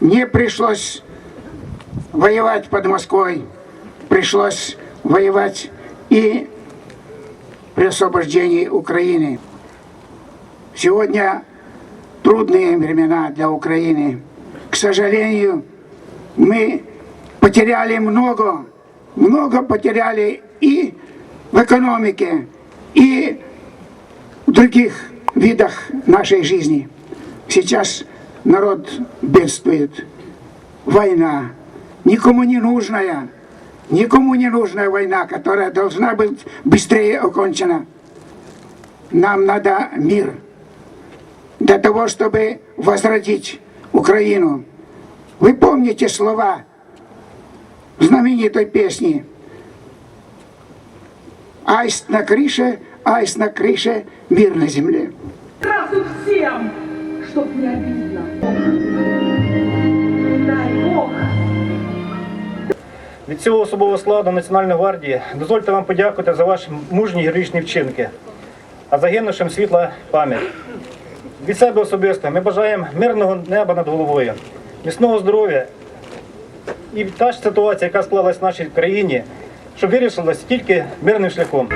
не пришлось воевать под Москвой, пришлось воевать и при освобождении Украины. Сегодня трудные времена для Украины. К сожалению, мы потеряли много, много потеряли и в экономике, и в других видах нашей жизни. Сейчас народ бедствует. Война, никому не нужная, никому не нужная война, которая должна быть быстрее окончена. Нам надо мир для того, чтобы возродить Украину. Вы помните слова знаменитой песни «Аист на крыше, аист на крыше, мир на земле». Здравствуй всем, чтоб не обидно. Від цього особового складу Національної гвардії дозвольте вам подякувати за ваші мужні героїчні вчинки, а загинувшим світла пам'ять. Від себе особисто ми бажаємо мирного неба над головою, міцного здоров'я і та ж ситуація, яка склалась в нашій країні, щоб вирішилась тільки мирним шляхом.